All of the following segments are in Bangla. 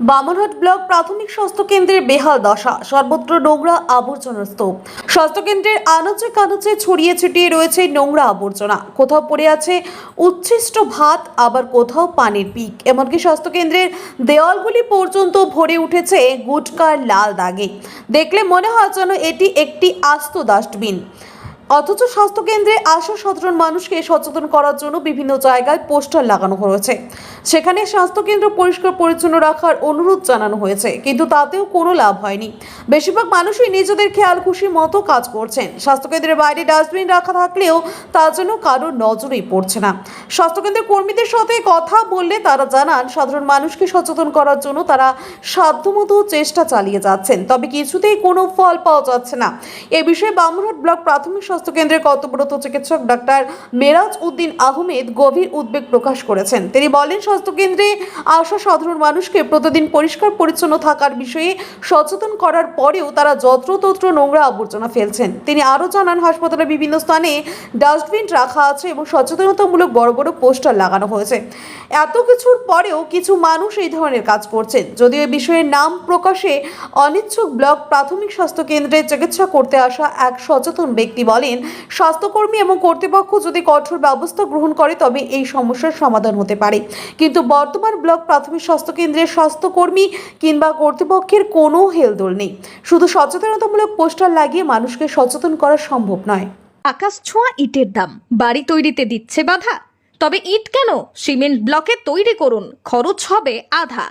বামনহাট ব্লক প্রাথমিক স্বাস্থ্য কেন্দ্রের বেহাল দশা, সর্বত্র নোংরা আবর্জনার স্তূপ। স্বাস্থ্য কেন্দ্রের আনাচে কানাচে ছড়িয়ে ছিটিয়ে রয়েছে নোংরা আবর্জনা। কোথাও পড়ে আছে উচ্ছিষ্ট ভাত, আবার কোথাও পানির পিক। এমনকি স্বাস্থ্য কেন্দ্রের দেওয়ালগুলি পর্যন্ত ভরে উঠেছে গুটকার লাল দাগে। দেখলে মনে হয় যেন এটি একটি আস্ত ডাস্টবিন। অথচ স্বাস্থ্যকেন্দ্রে আসা সাধারণ মানুষকে সচেতন করার জন্য বিভিন্ন জায়গায় পোস্টার লাগানো হয়েছে। সেখানে স্বাস্থ্যকেন্দ্র পরিষ্কার পরিচ্ছন্ন রাখার অনুরোধ জানানো হয়েছে, কিন্তু তাতেও কোনো লাভ হয়নি। বেশিরভাগ মানুষই নিজেদের খেয়াল খুশি মতো কাজ করছেন। স্বাস্থ্যকেন্দ্রের বাইরে ডাস্টবিন রাখা থাকলেও তার জন্য কারোর নজরেই পড়ছে না। স্বাস্থ্যকেন্দ্রের কর্মীদের সাথে কথা বললে তারা জানান, সাধারণ মানুষকে সচেতন করার জন্য তারা সাধ্যমতো চেষ্টা চালিয়ে যাচ্ছেন, তবে কিছুতেই কোনো ফল পাওয়া যাচ্ছে না। এ বিষয়ে বামুরহাট ব্লক প্রাথমিক স্বাস্থ্য কেন্দ্রের কর্তব্যরত চিকিৎসক ডাক্তার মেরাজ উদ্দিন আহমেদ গভীর উদ্বেগ প্রকাশ করেছেন। তিনি বলেন স্বাস্থ্য কেন্দ্রে আসা সাধারণ মানুষকে প্রতিদিন পরিষ্কার পরিচ্ছন্ন থাকার বিষয়ে সচেতন করার পরেও তারা যত্রতত্র নোংরা আবর্জনা ফেলছেন। তিনি আরও জানান, হাসপাতালের বিভিন্ন স্থানে ডাস্টবিন রাখা আছে এবং সচেতনতামূলক বড় বড় পোস্টার লাগানো হয়েছে। এত কিছুর পরেও কিছু মানুষ এই ধরনের কাজ করছেন। যদিও এ বিষয়ে নাম প্রকাশে অনিচ্ছুক ব্লক প্রাথমিক স্বাস্থ্য কেন্দ্রে চিকিৎসা করতে আসা এক সচেতন ব্যক্তি বলেন, স্বাস্থ্যকর্মী এবং কর্তৃপক্ষ যদি কঠোর ব্যবস্থা গ্রহণ করে, তবে এই সমস্যার সমাধান হতে পারে। কিন্তু বর্তমান ব্লক প্রাথমিক স্বাস্থ্য কেন্দ্রের স্বাস্থ্যকর্মী কিংবা কর্তৃপক্ষের কোনো হেলদোল নেই। শুধু সচেতনতামূলক পোস্টার লাগিয়ে মানুষকে সচেতন করা সম্ভব নয়। আকাশ ছোঁয়া ইটের দাম। বাড়ি তৈরিতে দিচ্ছে বাধা। তবে ইট কেন? সিমেন্ট ব্লকে তৈরি করুন, খরচ হবে আধা।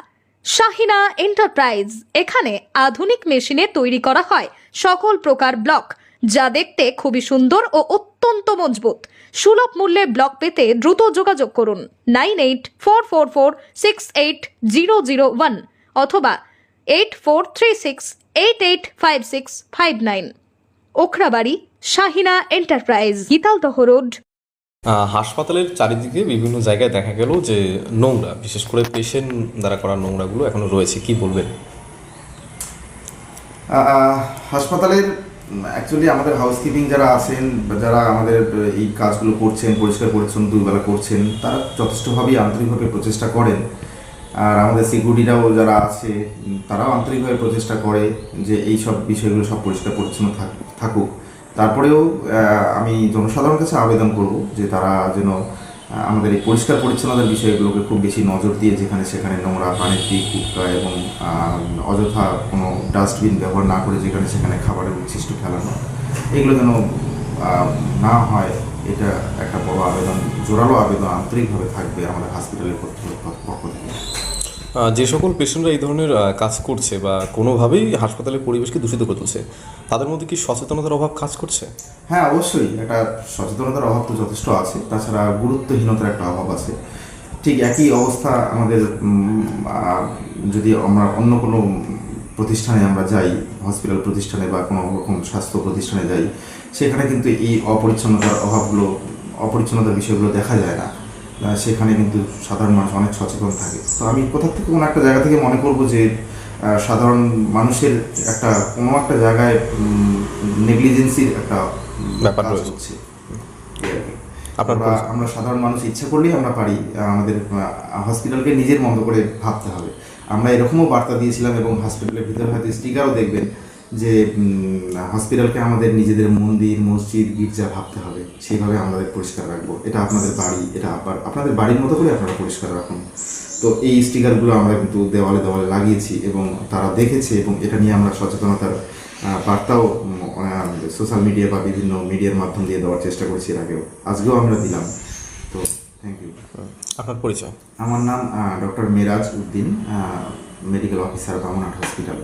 শাহিনা এন্টারপ্রাইজ, এখানে আধুনিক মেশিনে তৈরি করা হয় সকল প্রকার ব্লক। যা দেখতে খুবই সুন্দর ও অত্যন্ত মজবুত। সুলভ মূল্যে ব্লক পেতে দ্রুত যোগাযোগ করুন nine eight four four four six eight zero zero one অথবা eight four three six eight eight five six five nine. Okhrabari Shahina enterprise Gitaldaha road. হাসপাতালের চারিদিকে বিভিন্ন জায়গায় দেখা গেল যে নোংরা বিশেষ করে পেশেন্ট দ্বারা করা নোংরাগুলো এখনও রয়েছে। কি বলবেন? হাসপাতালের অ্যাকচুয়ালি আমাদের হাউসকিপিং যারা আছেন যারা আমাদের এই কাজগুলো করছেন, পরিষ্কার পরিচ্ছন্ন দুইবেলা করছেন, তারা যথেষ্টভাবেই আন্তরিকভাবে প্রচেষ্টা করেন। আর আমাদের সিকিউরিটিরাও যারা আছে তারাও আন্তরিকভাবে প্রচেষ্টা করে যে এই সব বিষয়গুলো সব পরিষ্কার পরিচ্ছন্ন থাক- থাকুক। তারপরেও আমি জনসাধারণের কাছে আবেদন করব যে তারা যেন আমাদের এই পরিষ্কার পরিচ্ছন্নতার বিষয়গুলোকে খুব বেশি নজর দিয়ে যেখানে সেখানে নোংরা পানির দিক এবং অযথা কোনো ডাস্টবিন ব্যবহার না করে যেখানে সেখানে খাবারের উচ্ছিষ্ট ফেলানো এগুলো যেন না হয়, এটা একটা বড় আবেদন, জোরালো আবেদন আন্তরিকভাবে থাকবে আমাদের হসপিটালের পক্ষ থেকে। যে সকল পেশেন্টরা এই ধরনের কাজ করছে বা কোনোভাবেই হাসপাতালের পরিবেশকে দূষিত করে তুলছে, তাদের মধ্যে কি সচেতনতার অভাব কাজ করছে? হ্যাঁ অবশ্যই। একটা সচেতনতার অভাব তো যথেষ্ট আছে। তাছাড়া গুরুত্বহীনতার একটা অভাব আছে। ঠিক একই অবস্থা আমাদের যদি আমরা অন্য কোনো প্রতিষ্ঠানে আমরা যাই, হসপিটাল প্রতিষ্ঠানে বা কোনো রকম স্বাস্থ্য প্রতিষ্ঠানে যাই, সেখানে কিন্তু এই অপরিচ্ছন্নতার অভাবগুলো, অপরিচ্ছন্নতার বিষয়গুলো দেখা যায় না। সেখানে কিন্তু সাধারণ মানুষ অনেক সচেতন থাকে। তো আমি কোথা থেকে কোনো একটা জায়গা থেকে মনে করব যে সাধারণ মানুষের একটা কোনো একটা জায়গায় নেগলিজেন্সির একটা ব্যাপার রয়েছে। আপনার আমরা আমরা সাধারণ মানুষ ইচ্ছা করলেই আমরা পারি আমাদের হসপিটালকে নিজের মন্দ করে ভাবতে হবে। আমরা এরকমও বার্তা দিয়েছিলাম এবং হসপিটালের ভিতরে হয়তো স্টিকারও দেখবেন। যে হসপিটালকে আমাদের নিজেদের মন্দির মসজিদ গির্জা ভাবতে হবে সেইভাবে আমাদের পরিষ্কার রাখব। এটা আপনাদের বাড়ি এটা আবার আপনাদের বাড়ির মতো করে আপনারা পরিষ্কার রাখুন। তো এই স্টিকারগুলো আমরা কিন্তু দেওয়ালে দেওয়ালে লাগিয়েছি এবং তারা দেখেছে এবং এটা নিয়ে আমরা সচেতনতার বার্তাও সোশ্যাল মিডিয়া বা বিভিন্ন মিডিয়ার মাধ্যম দিয়ে দেওয়ার চেষ্টা করেছি এর আগেও। আজকেও আমরা দিলাম। তো থ্যাংক ইউ আপনার পরিচয়? আমার নাম doctor Meraj Uddin medical officer Bamnat hospital